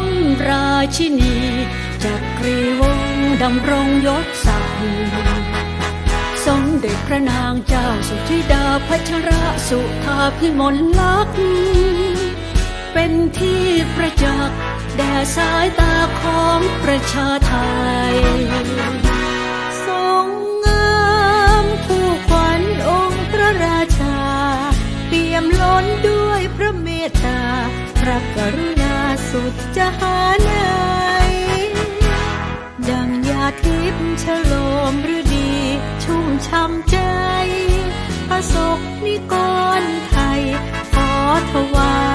มราชินีจักรีวงดำรงยศศักดิ์สมเด็จพระนางเจ้าสุธิดาพัชรสุธาพิมลลักษณ์เป็นที่ประจักษ์แด่สายตาของประชาไทยทรงงามคู่ขวัญองค์พระราชา เปี่ยมล้นด้วยพระเมตตา พระกรุณาสุดจะหาไหน ดังยาทิพย์ฉโลมฤดี ชุ่มช่ำใจพระศกนิกรไทย ขอถวาย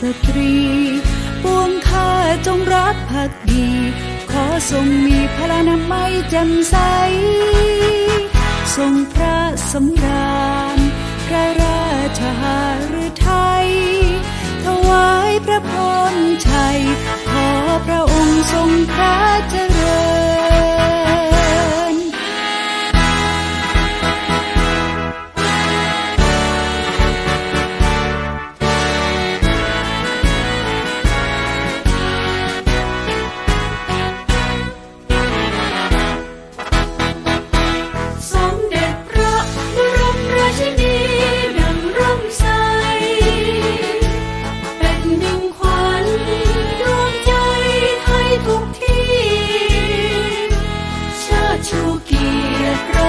สตรี ปวงข้าจงรักภักดี ขอทรงมีพระนามัยแจ่มใส ทรงพระสำราญพระราชหฤทัยถวายพระพรชัย truque, é pro...